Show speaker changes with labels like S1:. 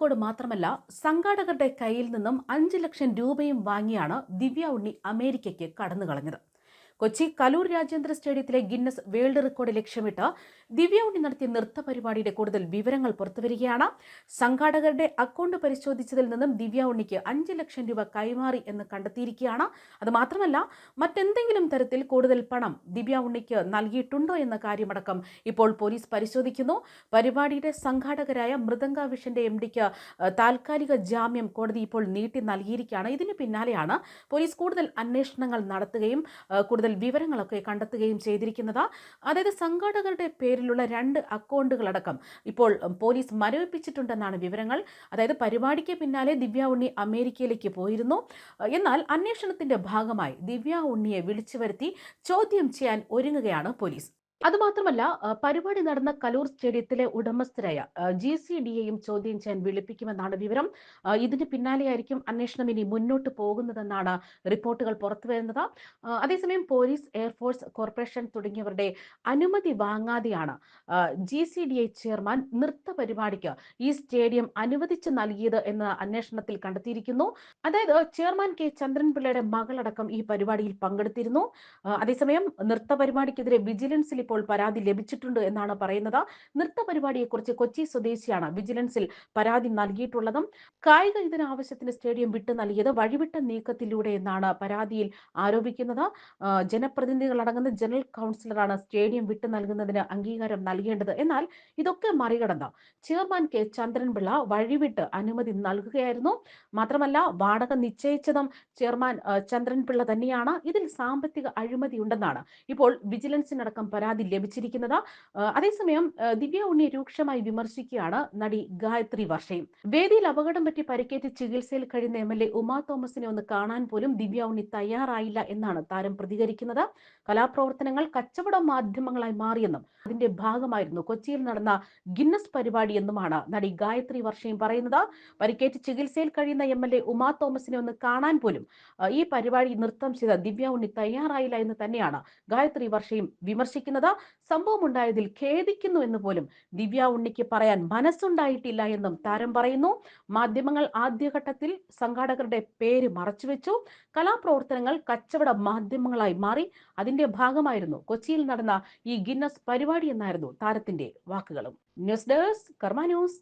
S1: Record മാത്രമല്ല സംഘാടകരുടെ കയ്യിൽ നിന്നും അഞ്ച് ലക്ഷം രൂപയും വാങ്ങിയാണ് ദിവ്യ ഉണ്ണി അമേരിക്കയ്ക്ക് കടന്നു കളഞ്ഞത് കൊച്ചി കലൂർ രാജ്യാന്തര സ്റ്റേഡിയത്തിലെ ഗിന്നസ് വേൾഡ് റെക്കോർഡ് ലക്ഷ്യമിട്ട് ദിവ്യ ഉണ്ണി നടത്തിയ നൃത്ത പരിപാടിയുടെ കൂടുതൽ വിവരങ്ങൾ പുറത്തുവരികയാണ്. സംഘാടകരുടെ അക്കൗണ്ട് പരിശോധിച്ചതിൽ നിന്നും ദിവ്യ ഉണ്ണിക്ക് അഞ്ച് ലക്ഷം രൂപ കൈമാറി എന്ന് കണ്ടെത്തിയിരിക്കുകയാണ്. അത് മാത്രമല്ല മറ്റെന്തെങ്കിലും തരത്തിൽ കൂടുതൽ പണം ദിവ്യ ഉണ്ണിക്ക് നൽകിയിട്ടുണ്ടോ എന്ന കാര്യമടക്കം ഇപ്പോൾ പോലീസ് പരിശോധിക്കുന്നു. പരിപാടിയുടെ സംഘാടകരായ മൃദംഗ വിഷന്റെ എം ഡിക്ക് താൽക്കാലിക ജാമ്യം കോടതി ഇപ്പോൾ നീട്ടി നൽകിയിരിക്കുകയാണ്. ഇതിന് പിന്നാലെയാണ് പോലീസ് കൂടുതൽ അന്വേഷണങ്ങൾ നടത്തുകയും ആ, വിവരങ്ങളൊക്കെ കണ്ടെത്തുകയും ചെയ്തിരിക്കുന്നത്. അതായത് സംഘാടകരുടെ പേരിലുള്ള രണ്ട് അക്കൗണ്ടുകളടക്കം ഇപ്പോൾ പോലീസ് മരവിപ്പിച്ചിട്ടുണ്ടെന്നാണ് വിവരങ്ങൾ. അതായത് പരിപാടിക്ക് പിന്നാലെ ദിവ്യ ഉണ്ണി അമേരിക്കയിലേക്ക് പോയിരുന്നു. എന്നാൽ അന്വേഷണത്തിന്റെ ഭാഗമായി ദിവ്യ ഉണ്ണിയെ വിളിച്ചു വരുത്തി ചോദ്യം ചെയ്യാൻ ഒരുങ്ങുകയാണ് പോലീസ്. അതുമാത്രമല്ല പരിപാടി നടന്ന കലൂർ സ്റ്റേഡിയത്തിലെ ഉടമസ്ഥരായ ജി സി ഡിയെയും ചോദ്യം ചെയ്യാൻ വിളിപ്പിക്കുമെന്നാണ് വിവരം. ഇതിന് പിന്നാലെയായിരിക്കും അന്വേഷണം ഇനി മുന്നോട്ട് പോകുന്നതെന്നാണ് റിപ്പോർട്ടുകൾ പുറത്തുവരുന്നത് വരുന്നത്. അതേസമയം പോലീസ് എയർഫോഴ്സ് കോർപ്പറേഷൻ തുടങ്ങിയവരുടെ അനുമതി വാങ്ങാതെയാണ് G C D I chairman നൃത്ത പരിപാടിക്ക് ഈ സ്റ്റേഡിയം അനുവദിച്ച് നൽകിയത് എന്ന് അന്വേഷണത്തിൽ കണ്ടെത്തിയിരിക്കുന്നു. അതായത് ചെയർമാൻ കെ. ചന്ദ്രൻപിള്ളയുടെ മകളടക്കം ഈ പരിപാടിയിൽ പങ്കെടുത്തിരുന്നു. അതേസമയം നൃത്ത പരിപാടിക്കെതിരെ വിജിലൻസിൽ ഇപ്പോൾ പരാതി ലഭിച്ചിട്ടുണ്ട് എന്നാണ് പറയുന്നത്. നൃത്ത പരിപാടിയെക്കുറിച്ച് കൊച്ചി സ്വദേശിയാണ് വിജിലൻസിൽ പരാതി നൽകിയിട്ടുള്ളതും കായിക ഇതിന് ആവശ്യത്തിന് സ്റ്റേഡിയം വിട്ടു നൽകിയത് വഴിവിട്ട നീക്കത്തിലൂടെ എന്നാണ് പരാതിയിൽ ആരോപിക്കുന്നത്. ജനപ്രതിനിധികളടങ്ങുന്ന ജനറൽ കൗൺസിലറാണ് സ്റ്റേഡിയം വിട്ടു നൽകുന്നതിന് അംഗീകാരം നൽകേണ്ടത്. എന്നാൽ ഇതൊക്കെ മറികടന്ന് ചെയർമാൻ കെ. ചന്ദ്രൻപിള്ള വഴിവിട്ട് അനുമതി നൽകുകയായിരുന്നു. മാത്രമല്ല വാടക നിശ്ചയിച്ചതും ചെയർമാൻ ചന്ദ്രൻപിള്ള തന്നെയാണ്. ഇതിൽ സാമ്പത്തിക അഴിമതി ഉണ്ടെന്നാണ് ഇപ്പോൾ വിജിലൻസിനടക്കം പരാതി ലഭിച്ചിരിക്കുന്നത്. അതേസമയം ദിവ്യ ഉണ്ണിയെ രൂക്ഷമായി വിമർശിക്കുകയാണ് നടി ഗായത്രി വർഷയും. വേദിയിൽ അപകടം പറ്റി പരിക്കേറ്റ് ചികിത്സയിൽ കഴിയുന്ന എം എൽ എ ഉമാ തോമസിനെ ഒന്ന് കാണാൻ പോലും ദിവ്യ ഉണ്ണി തയ്യാറായില്ല എന്നാണ് താരം പ്രതികരിക്കുന്നത്. കലാപ്രവർത്തനങ്ങൾ കച്ചവട മാധ്യമങ്ങളായി മാറിയെന്നും അതിന്റെ ഭാഗമായിരുന്നു കൊച്ചിയിൽ നടന്ന ഗിന്നസ് പരിപാടി എന്നുമാണ് നടി ഗായത്രി വർഷയും പറയുന്നത്. പരിക്കേറ്റ് ചികിത്സയിൽ കഴിയുന്ന എം എൽ എ ഉമാ തോമസിനെ ഒന്ന് കാണാൻ പോലും ഈ പരിപാടി നൃത്തം ചെയ്ത ദിവ്യ ഉണ്ണി തയ്യാറായില്ല എന്ന് തന്നെയാണ് ഗായത്രി വർഷയും വിമർശിക്കുന്നത്. സംഭവം ഉണ്ടായതിൽ ഖേദിക്കുന്നു എന്ന് പോലും ദിവ്യ ഉണ്ണിക്ക് പറയാൻ മനസ്സുണ്ടായിട്ടില്ല എന്നും താരം പറയുന്നു. മാധ്യമങ്ങൾ ആദ്യഘട്ടത്തിൽ സംഘാടകരുടെ പേര് മറച്ചുവെച്ചു. കലാപ്രവർത്തനങ്ങൾ കച്ചവട മാധ്യമങ്ങളായി മാറി. അതിന്റെ ഭാഗമായിരുന്നു കൊച്ചിയിൽ നടന്ന ഈ ഗിന്നസ് പരിപാടി എന്നായിരുന്നു താരത്തിന്റെ വാക്കുകളും. News desk Karma news.